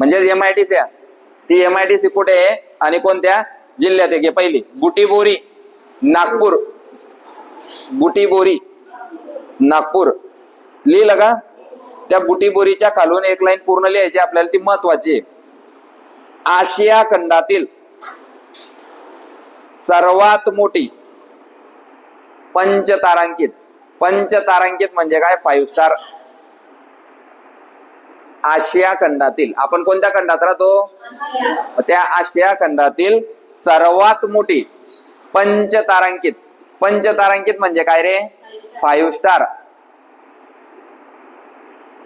म्हणजे M I C ती M I C कुठे आहे आणि कोणत्या जिल्ह्यात आहे? घे पहिली. बुटीबोरी नागपूर. बुटीबोरी नागपूर. लिहिलं का? त्या बुटीबोरीच्या खालून एक लाईन पूर्ण लिहायची. आपल्याला ती महत्वाची आहे. आशिया खंडातील सर्वात मोठी पंचतारांकित. पंचतारांकित म्हणजे काय? फाईव्ह स्टार आशिया खंडातील. आपण कोणत्या खंडात राहतो? त्या आशिया खंडातील सर्वात मोठी पंचतारांकित. पंचतारांकित म्हणजे काय रे? फाईव्ह स्टार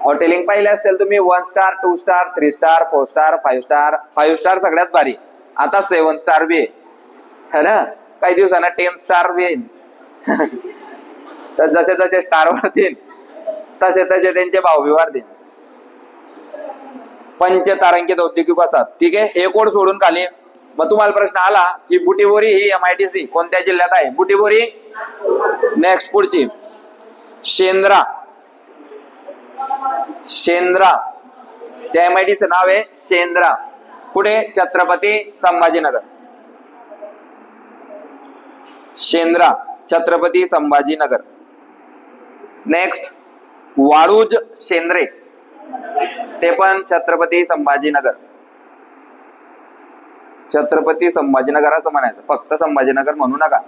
हॉटेलिंग पाहिले असतील तुम्ही. One star two star three star four star five star five star सगळ्यात भारी. आता सेवन स्टार बी आहे ना? काही दिवसांना टेन स्टार बी येईल तर जसे जसे स्टार वाढतील तसे तसे त्यांचे भाव बी वाढतील. पंचतारांकित औद्योगिक वसाहत. ठीक आहे? हे कोड सोडून खाली. मग तुम्हाला प्रश्न आला की बुटीबोरी ही एम आय टी सी कोणत्या जिल्ह्यात आहे? बुटीबोरी? नेक्स्ट पुढची. शेंद्रा. शेंद्रा. त्या एम आय टी नाव आहे शेंद्रा. पुढे छत्रपती संभाजीनगर. शेंद्रा छत्रपती संभाजीनगर. नेक्स्ट वाळूज शेंद्रे. ते पण छत्रपती संभाजीनगर. छत्रपती संभाजीनगर असं म्हणायचं. फक्त संभाजीनगर म्हणू नका.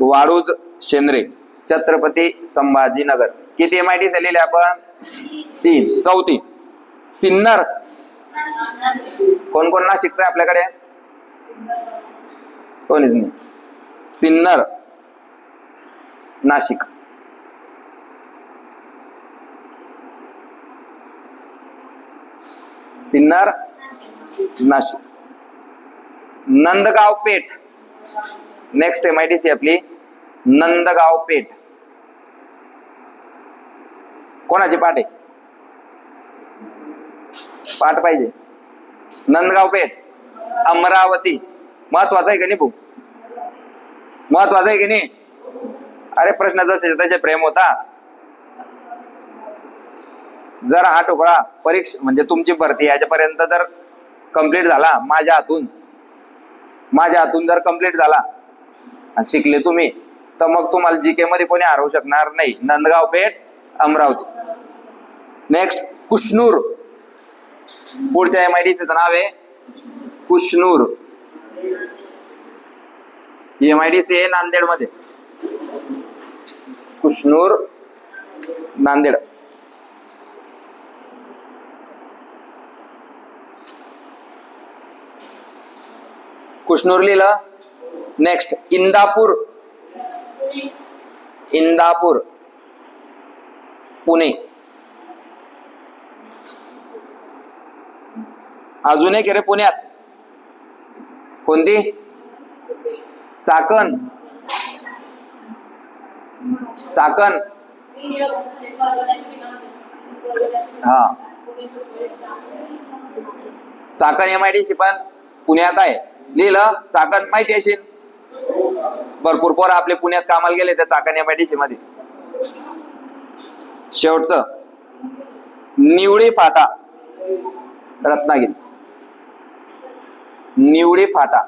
वाळूज शेंद्रे छत्रपती संभाजीनगर. किती एम आय टी लिहिले आपण? तीन. चौथी. सिन्नर. कोण कोण नाशिकचं आहे आपल्याकडे? कोणीच नाही. Sinnar. Nashik. Sinnar Nashik Nandgaon Peth. Next M I D C आपली नंदगाव पेठ. कोणाची पाठ आहे? पाठ पाहिजे. नंदगाव पेठ. अमरावती. महत्त्वाचा आहे का नाही भाऊ? महत्त्वाचा आहे की नाही? अरे प्रश्न जसे तसे प्रेम होता. जर हा तुकडा परीक्षा म्हणजे तुमची भरती याच्यापर्यंत जर कंप्लीट झाला माझ्या हातून माझ्या हातून जर कंप्लीट झाला शिकले तुम्ही तर मग तुम्हाला जी के मध्ये कोणी हरवू शकणार नाही. नंदगाव पेठ अमरावती. नेक्स्ट कुशनूर पुढच्या एम आय डी सीचं नाव आहे Kushnur M I D C आहे नांदेडमध्ये कुशनूर नांदेड. कुशनूर नेक्स्ट इंदापूर. इंदापूर. पुणे. अजून एक रे पुण्यात. कोणती? चाकण. चाकण. हा. Chakan M I D C पण पुण्यात आहे. लिहिलं. चाकण माहिती असेल. भरपूर पोरं आपले पुण्यात कामाला गेले त्या चाकण या आयमध्ये. शेवटचं. निवडी फाटा. रत्नागिरी. निवडी फाटा.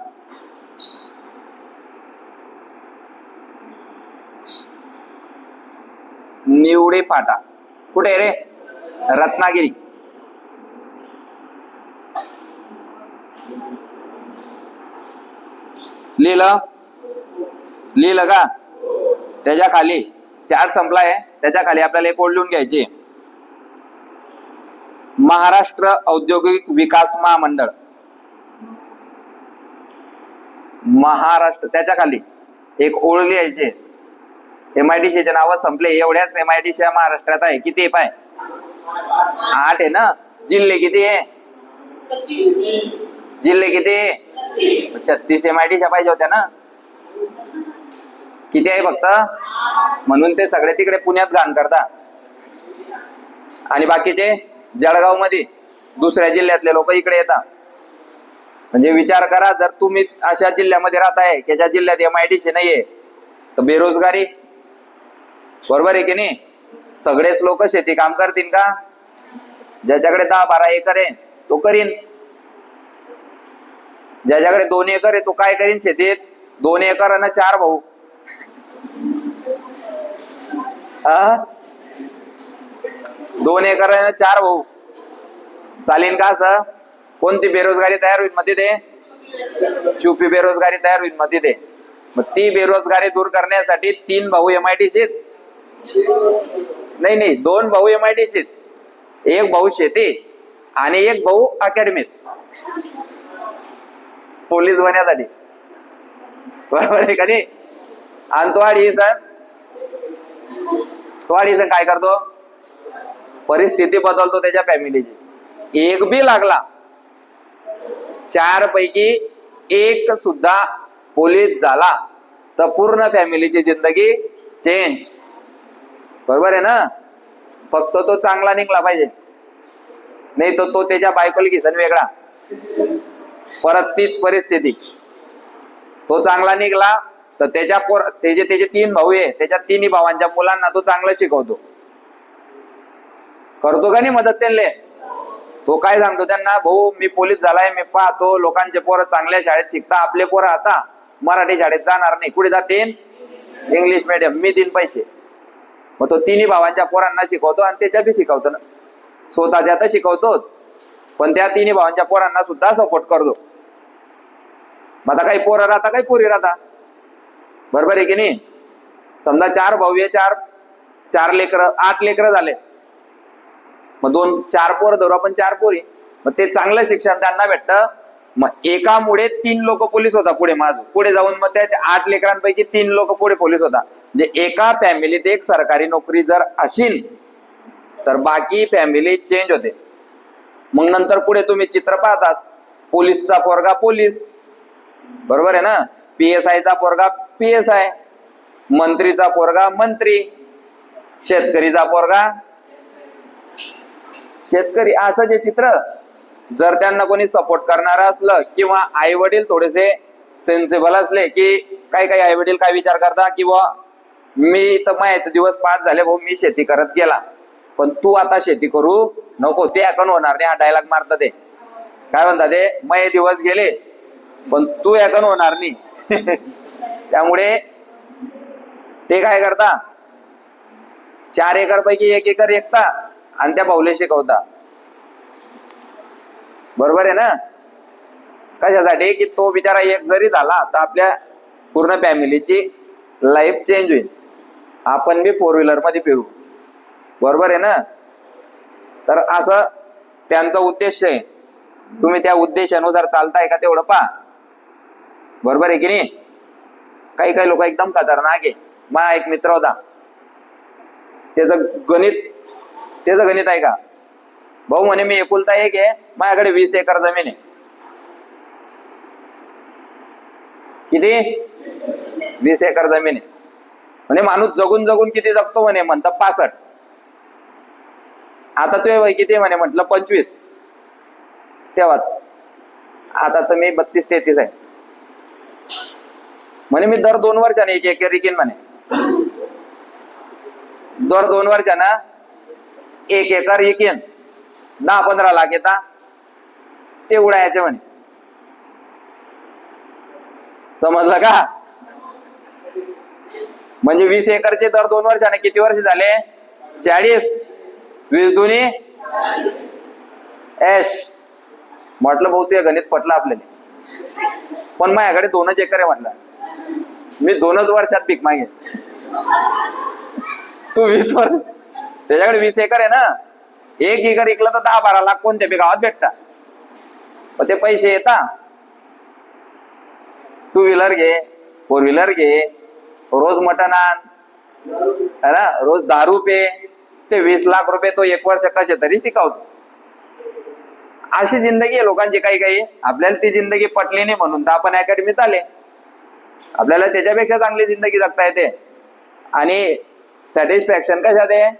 निवडी फाटा. कुठे आहे रे? रत्नागिरी. लिहिलं? लिहिलं का? त्याच्याखाली. चार्ट संपलाय. त्याच्याखाली आपल्याला एक ओढ लिहून घ्यायची. महाराष्ट्र औद्योगिक विकास महामंडळ. महाराष्ट्र त्याच्याखाली एक ओळ लिहायचे. एम आय डी नाव संपले. एवढ्याच एम आय डी महाराष्ट्रात आहे. किती पाय? आठ आहे ना? जिल्हे किती आहे? जिल्हे किती आहे? छत्तीस एम आय डी पाहिजे होत्या ना? किती आहे फक्त? म्हणून ते सगळे तिकडे पुण्यात घाण करता. आणि बाकीचे? जळगावमध्ये दुसऱ्या जिल्ह्यातले लोक इकडे येतात. म्हणजे विचार करा जर तुम्ही अशा जिल्ह्यामध्ये राहताय की ज्या जिल्ह्यात एम आय डी सी नाहीये तर बेरोजगारी. बरोबर आहे की नाही? सगळेच लोक शेती काम करतील का? ज्याच्याकडे दहा बारा एकर आहे तो करीन. ज्याच्याकडे दोन एकर आहे तो काय करीन शेतीत? दोन एकर आणि चार भाऊ. दोन एकर आणि चार भाऊ. चालेल का असं? कोणती बेरोजगारी तयार होईल मध्ये ते? चुपी बेरोजगारी तयार होईल मध्ये ते. मग ती बेरोजगारी दूर करण्यासाठी तीन भाऊ एम आय डी नाही नाही दोन भाऊ एम आय डी एक भाऊ शेती आणि एक भाऊ अकॅडमीत पोलीस बनण्यासाठी. बरोबर आहे का नाही? आणि तो अडीसन तो अडीसन काय करतो? परिस्थिती बदलतो त्याच्या फॅमिलीची. एक बी लागला. चार पैकी एक सुद्धा पोलीस झाला. तर पूर्ण फॅमिलीची जिंदगी चेंज बरोबर आहे ना? फक्त तो चांगला निघला पाहिजे. नाही तर तो त्याच्या बायकोला घेसन वेगळा. परत तीच परिस्थिती. तो चांगला निघला तर त्याच्या पोर त्याचे त्याचे तीन भाऊ आहे त्याच्या तिन्ही भावांच्या मुलांना तो चांगलं शिकवतो. करतो का नाही मदत त्यांना तो काय सांगतो त्यांना भाऊ मी पोलीस झालाय मी पाहतो लोकांचे पोरं चांगल्या शाळेत शिकता आपले पोरं आता मराठी शाळेत जाणार नाही. कुठे जातील? इंग्लिश मिडियम मी देईन पैसे. मग तो तिन्ही भावांच्या पोरांना शिकवतो आणि त्याच्या बी शिकवतो ना. स्वतःच्या तर शिकवतोच. पण त्या तिन्ही भावांच्या पोरांना सुद्धा सपोर्ट करतो. मग आता काही पोरं राहता काही पोरी राहता? बरोबर आहे की नाही? समजा चार भाऊ आहे चार चार लेकर आठ लेकर झाले. मग दोन चार पोरं धरू आपण चार पोरी. मग ते चांगलं शिक्षण त्यांना भेटतं. मग एकामुळे तीन लोक पोलीस होता पुढे माझ पुढे जाऊन मग त्याच्या आठ लेकरांपैकी तीन लोक पुढे पोलीस होता. जे एका फॅमिलीत एक सरकारी नोकरी जर असेल तर बाकी फॅमिली चेंज होते. मग नंतर पुढे तुम्ही चित्र पाहताच. पोलीसचा पोरगा पोलीस. बरोबर आहे ना? पी एस आयचा पोरगा पी एस आय मंत्रीचा पोरगा मंत्री. शेतकरीचा पोरगा शेतकरी. असं जे चित्र जर त्यांना कोणी सपोर्ट करणार असलं किंवा आई वडील थोडेसे सेन्सिबल असले की काही काही आई वडील काय विचार करता किंवा मी तर माहीत दिवस पाच झाले भाऊ मी शेती करत गेला. पण तू आता शेती करू नको ते अकन होणार नाही हा डायलॉग मारता ते. काय म्हणतात ते? मये दिवस गेले पण तू अकन होणार नाही. त्यामुळे ते काय करता? चार एकर पैकी एक एकर एकता आणि त्या बाहुले शिकवता. बरोबर आहे ना? कशासाठी? की तो बिचारा एक जरी झाला तर आपल्या पूर्ण फॅमिलीची लाईफ चेंज होईल. आपण बी फोर व्हीलरमध्ये फिरू. बरोबर आहे ना? तर असं त्यांचा उद्देश आहे. तुम्ही त्या उद्देशानुसार चालताय का तेवढं पहा. बरोबर आहे की नाही? काही काही लोक एकदम खतरनाक आहे. मा एक मित्र होता. त्याचं गणित त्याचं गणित आहे का? भाऊ म्हणे मी एकुलता एक आहे. माझ्याकडे वीस एकर जमीन आहे. किती? वीस एकर जमीन आहे. म्हणे माणूस जगून जगून किती जगतो? म्हणे म्हणतात पासष्ट. आता तो वय किती म्हणे? म्हटलं पंचवीस. तेव्हाच. आता तर मी बत्तीस तेहतीस आहे. म्हणे मी दर दोन वर्षाने एक एकर विकीन म्हणे. दर दोन वर्षानं एक एकर विकीन. दहा पंधरा लाख येता. ते उडायचे म्हणे. समजलं का? म्हणजे वीस एकरचे दर दोन वर्षाने किती वर्ष झाले? चाळीस. वीस दोन्ही? एश म्हटलं भाऊ ते गणित पटलं आपल्याला. पण माझ्याकडे दोनच एकर आहे म्हटलं. मी दोनच वर्षात पीक मागे तू वीस वर्ष त्याच्याकडे वीस एकर आहे ना? एक एकर इकलं तर दहा बारा लाख कोणत्या बी गावात भेटता मग ते पैसे येता. टू व्हीलर घे फोर व्हीलर घे रोज मटण आण. है ना? रोज दारू पे. ते वीस लाख रुपये तो एक वर्ष कसे तरी टिकावतो. अशी जिंदगी आहे लोकांची काही काही. आपल्याला ती जिंदगी पटली नाही म्हणून तर आपण अकॅडमीत आले. आपल्याला त्याच्यापेक्षा चांगली जिंदगी जगता येते. आणि सॅटिस्फॅक्शन कशात आहे?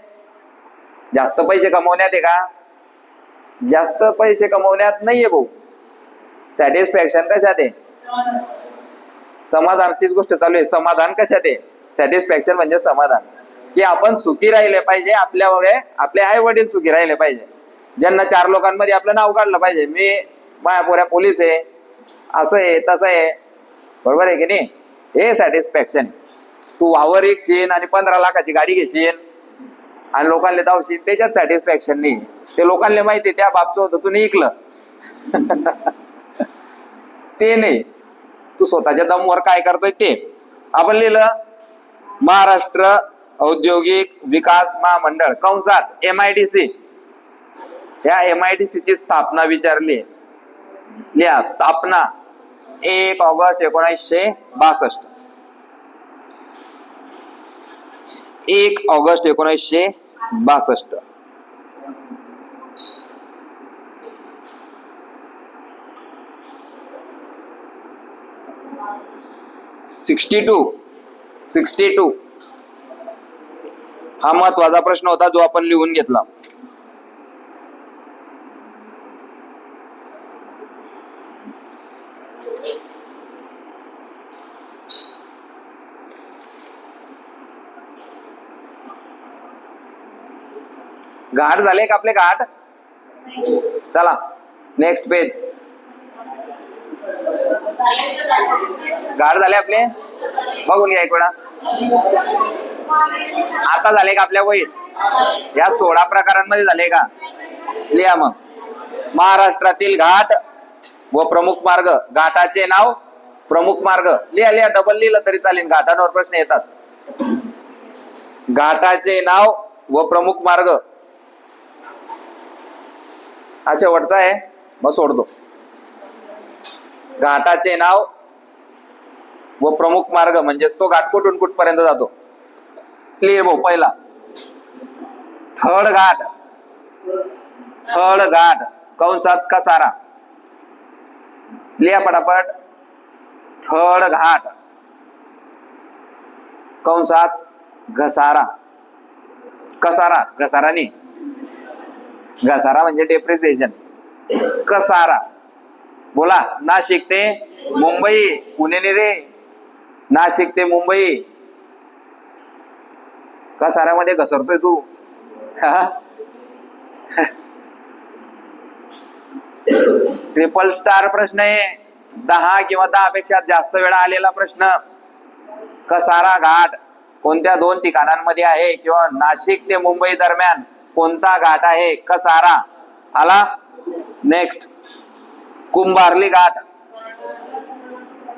जास्त पैसे कमवण्यात आहे का? जास्त पैसे कमवण्यात नाहीये भाऊ. सॅटिस्फॅक्शन कशात आहे? समाधानचीच गोष्ट चालू आहे. समाधान कशात आहे? सॅटिस्फॅक्शन म्हणजे समाधान. की आपण सुखी राहिले पाहिजे आपल्यामुळे आपले आई वडील सुखी राहिले पाहिजे. ज्यांना चार लोकांमध्ये आपलं नाव काढलं पाहिजे. मी मायापोऱ्या पोलीस आहे असं आहे तसं आहे. बरोबर आहे की नाही? हे सॅटिस्फॅक्शन तू वावर एक आणि पंधरा लाखाची गाडी घेशील आणि लोकांना धावशील त्याच्यात सॅटिस्फॅक्शन नाही. ते लोकांना माहिती त्या बापचं होतं तू नाही ऐकलं ते नाही. तू स्वतःच्या दमवर काय करतोय ते. आपण लिहिलं महाराष्ट्र औद्योगिक विकास महामंडळ कंसात एम आय डी सी या एम आय डी सी ची स्थापना विचारली. लिहा स्थापना एक ऑगस्ट एकोणीसशे बासष्ट. एक ऑगस्ट एकोणीसशे बासष्ट. Sixty two sixty two. हा महत्त्वाचा प्रश्न होता जो आपण लिहून घेतला. घाट झाले का आपले घाट? चला नेक्स्ट पेज घाट झाले आपले? बघून घ्या एक वेळा. आता झाले का आपल्या वहीत? या सोळा प्रकारांमध्ये झाले का? लिहा मग. महाराष्ट्रातील घाट व प्रमुख मार्ग. घाटाचे नाव प्रमुख मार्ग. लिहा लिहा. डबल लिहिलं तरी चालेल. घाटांवर प्रश्न येतात घाटाचे नाव व प्रमुख मार्ग. हा शेवटचा आहे. मग सोडतो घाटाचे नाव व प्रमुख मार्ग. म्हणजेच तो घाट कुठून कुठपर्यंत जातो? क्लिअर भाऊ पहिला. थर्ड घाट थर्ड घाट कंसात कसारा. लिहा पटापट. थर्ड घाट कंसात घसारा. कसारा घसारा नाही. घसारा म्हणजे डेप्रिसिएशन कसारा. बोला नाशिक ते मुंबई पुणे ने रे. नाशिक ते मुंबई. कसाऱ्यामध्ये घसरतोय तू. ट्रिपल स्टार प्रश्न आहे. दहा किंवा दहा पेक्षा जास्त वेळा आलेला प्रश्न. कसारा घाट कोणत्या दोन ठिकाणांमध्ये आहे किंवा नाशिक ते मुंबई दरम्यान कोणता घाट आहे? कसारा आला? नेक्स्ट कुंभारली घाट.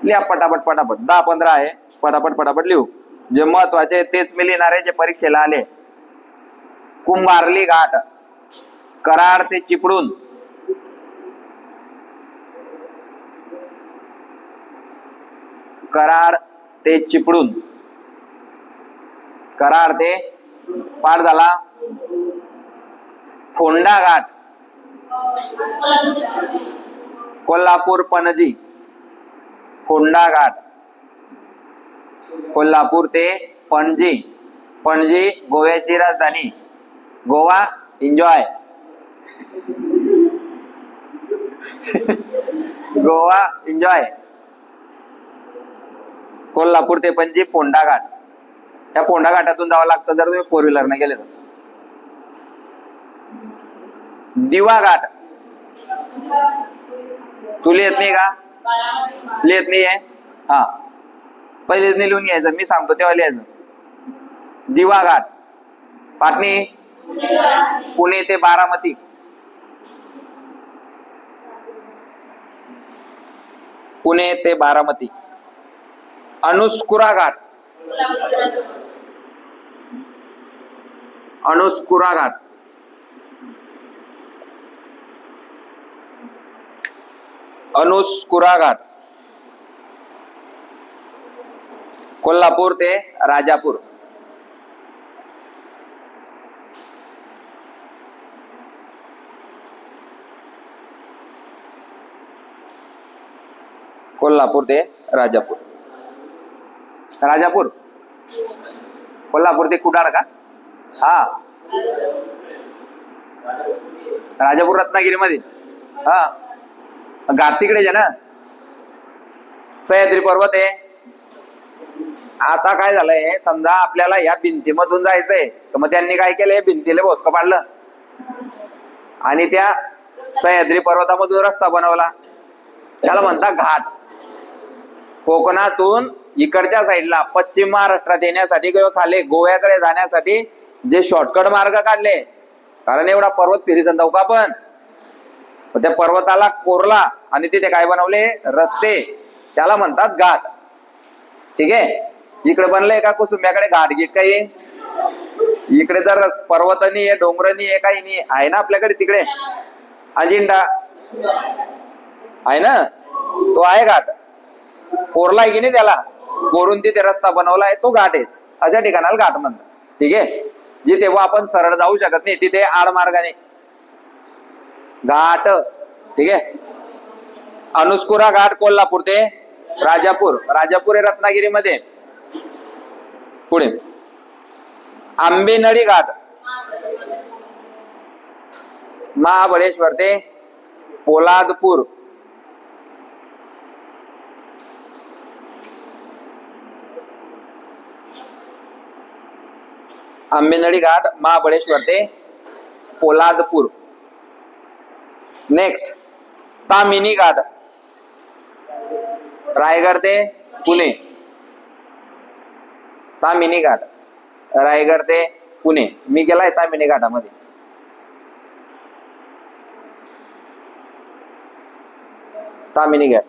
लिहा पटापट पटापट. दहा पंधरा आहे. पटापट पटापट लिहू. जे महत्त्वाचे तेच मी लिहिणार आहे जे परीक्षेला आले. कुंभारली घाट कराड ते चिपडून कराड ते चिपडून कराड ते पाठ झाला. फोंडा घाट. कोल्हापूर पणजी. फोंडा घाट. कोल्हापूर ते पणजी. पणजी गोव्याची राजधानी. गोवा एन्जॉय गोवा एन्जॉय कोल्हापूर ते पणजी फोंडा घाट या फोंडा घाटातून जावं लागतं जर तुम्ही फोर व्हीलर व्हीलरने गेले तर. दिवा घाट. तू लिहित नाही का? लिहित नाही आहे हा. पहिलेच नाही लिहून यायचं मी सांगतो तेव्हा लिहायचं. दिवा घाट पाटणी पुणे ते बारामती. पुणे ते बारामती. अनुस्कुरा घाट अनुस्कुरा घाट अनुस्कुरा घाट कोल्हापूर ते राजापूर. कोल्हापूर ते राजापूर. राजापूर? कोल्हापूर ते कुडाळ का? हा. राजापूर रत्नागिरी मध्ये हा. घाट तिकडेच आहे ना? सह्याद्री पर्वत आहे. आता काय झालंय समजा आपल्याला या भिंतीमधून जायचंय तर मग त्यांनी काय केलंय? भिंतीला भोसकं पाडलं. आणि त्या सह्याद्री पर्वतामधून रस्ता बनवला. त्याला म्हणतात घाट. कोकणातून इकडच्या साईडला पश्चिम महाराष्ट्रात येण्यासाठी किंवा खाली गोव्याकडे जाण्यासाठी जे शॉर्टकट मार्ग काढले. कारण एवढा पर्वत फिरीसन जाऊ हो का आपण त्या पर्वताला कोरला आणि तिथे काय बनवले? रस्ते. त्याला म्हणतात घाट. ठीक आहे? इकडे बनलंय का कुसुंब्याकडे घाट गीट काही? इकडे जर पर्वतनी आहे डोंगरनी आहे काही नाही आहे. ना आपल्याकडे तिकडे? अजिंठा. आहे ना? तो आहे घाट. कोरलाय की नाही त्याला? कोरून तिथे रस्ता बनवला आहे तो घाट आहे. अशा ठिकाणाला घाट म्हणतात. ठीक आहे? जिथे व आपण सरळ जाऊ शकत नाही तिथे आडमार्गाने घाट. ठीक आहे? अनुस्कुरा घाट कोल्हापूर ते राजापूर. राजापूर हे रत्नागिरीमध्ये. पुढे. आंबेनळी घाट. महाबळेश्वर ते पोलादपूर. आंबेनळी घाट महाबळेश्वर ते पोलादपूर. नेक्स्ट तामिनी घाट. रायगड ते पुणे. तामिनी घाट. रायगड ते पुणे. मी गेलाय तामिनी घाटामध्ये. तामिनी घाट.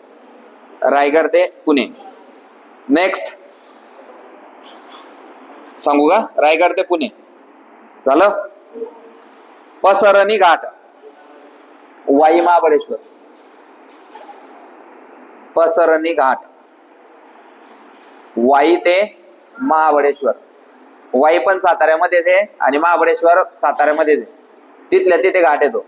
रायगड ते पुणे. नेक्स्ट सांगू का? रायगड ते पुणे. झालं? पसरणी घाट. वाई महाबळेश्वर. पसरणी घाट. वाई ते महाबळेश्वर. वाई पण साताऱ्यामध्येच आहे आणि महाबळेश्वर साताऱ्यामध्येच आहे. तिथल्या तिथे घाट येतो.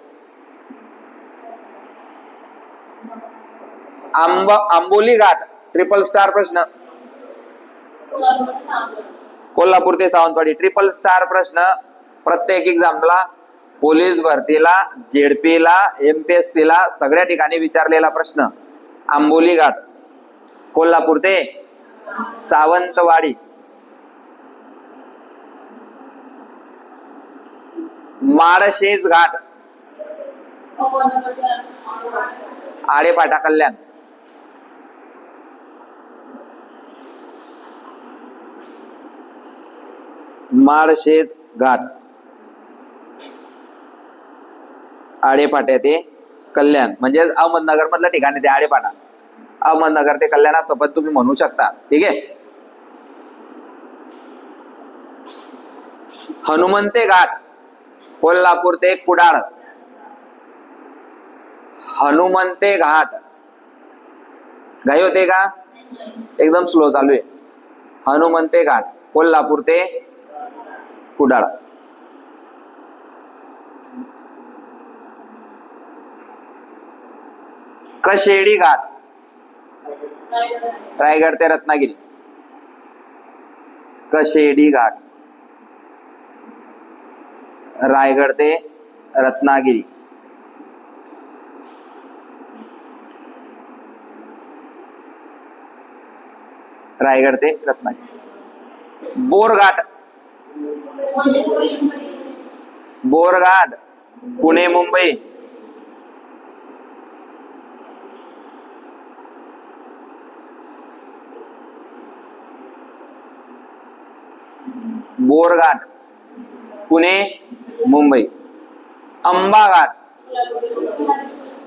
आंब आंबोली घाट ट्रिपल स्टार प्रश्न. कोल्हापूर ते सावंतवाडी ट्रिपल स्टार प्रश्न. प्रत्येक एक्झामला पोलीस भरतीला जेडपीला एमपीएससी ला सगळ्या ठिकाणी विचारलेला प्रश्न. आंबोली घाट. कोल्हापूर ते सावंतवाडी. माळशेज घाट. आडेपाटा कल्याण. माळशेज घाट. आडेपाट्या ते कल्याण. म्हणजे अहमदनगर मधलं ठिकाण आहे ते आडेपाटा अहमदनगर ते कल्याणासोबत तुम्ही म्हणू शकता. ठीक आहे? हनुमंते घाट. कोल्हापूर ते कुडाळ. हनुमंते घाट. घाई होते का? एकदम स्लो चालू आहे. हनुमंते घाट. कोल्हापूर ते कुडाळ. कशेडी घाट. रायगड ते रत्नागिरी. कशेडी घाट. रायगड ते रत्नागिरी। रायगढ़ ते रत्नागिरी। बोरघाट। बोरघाट पुणे मुंबई। बोरघाट पुणे मुंबई. आंबा घाट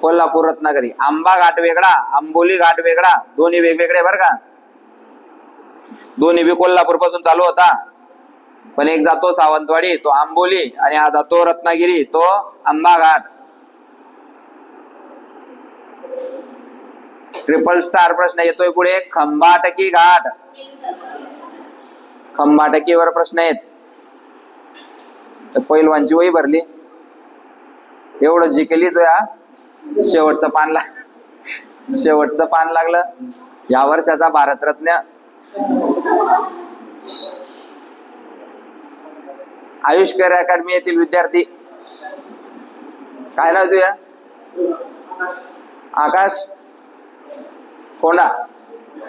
कोल्हापूर रत्नागिरी. आंबा घाट वेगळा आंबोली घाट वेगळा दोन्ही वेगवेगळे बरं का? दोन्ही बी कोल्हापूरपासून चालू होता. पण एक जातो सावंतवाडी तो आंबोली आणि हा जातो रत्नागिरी तो आंबा घाट ट्रिपल स्टार प्रश्न येतोय पुढे. खंबाटकी घाट. खंबाटकीवर प्रश्न आहेत तर पैलवानची वही भरली. एवढं जी केली तो या. शेवटचं पान लाग शेवटचं पान लागलं. या वर्षाचा भारतरत्न. आयुष्कर अकॅडमी येथील विद्यार्थी. काय नाव तुया आकाश. कोंडा.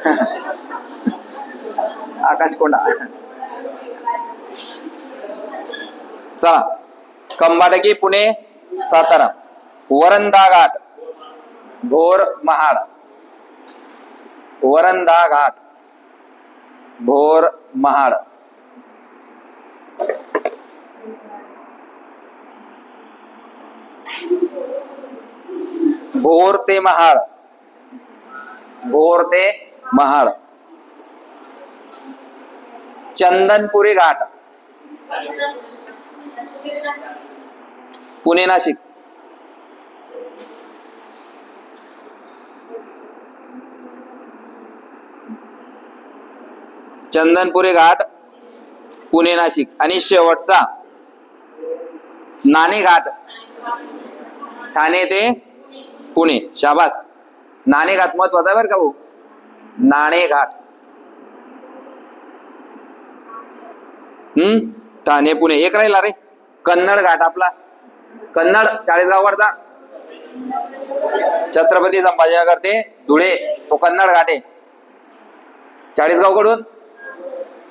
आकाश कोंडा. चला. कंबाटकी पुणे, सातारा. वरंदा घाट भोर महाड. वरंदा घाट भोर महाड. भोर ते महाड. भोर ते महाड. चंदनपुरी घाट. पुणे नाशिक. चंदनपुरी घाट पुणे नाशिक. आणि शेवटचा नाणे घाट. ठाणे ते पुणे. शाबास. नाणे घाट महत्त्वाचा बरं का भाऊ? नाणे घाट. हम्म? ठाणे पुणे. एक राहिला रे. कन्नड घाट आपला. कन्नड चाळीसगाववरचा. छत्रपती संभाजीनगर ते धुळे तो कन्नड घाट आहे. चाळीसगावकडून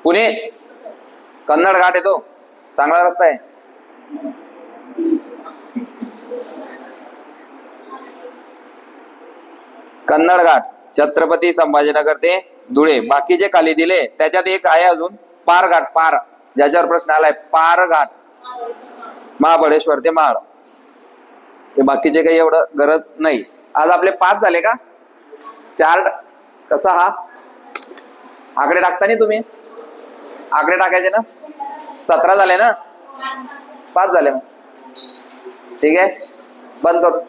पुणे. कन्नड घाट येतो तो. चांगला रस्ता आहे. कन्नड घाट छत्रपती संभाजीनगर ते धुळे. बाकीचे खाली दिले त्याच्यात एक आहे अजून पार घाट पार. ज्याच्यावर प्रश्न आलाय पार घाट महाबळेश्वर ते महाड. हे बाकीचे काही एवढं गरज नाही. आज आपले पाच झाले का? चार्ट कसा हा? आकडे टाकता नाही तुम्ही? आकडे टाकायचे ना? सतरा झाले ना? पाच झाले मग. ठीक आहे? बंद करू.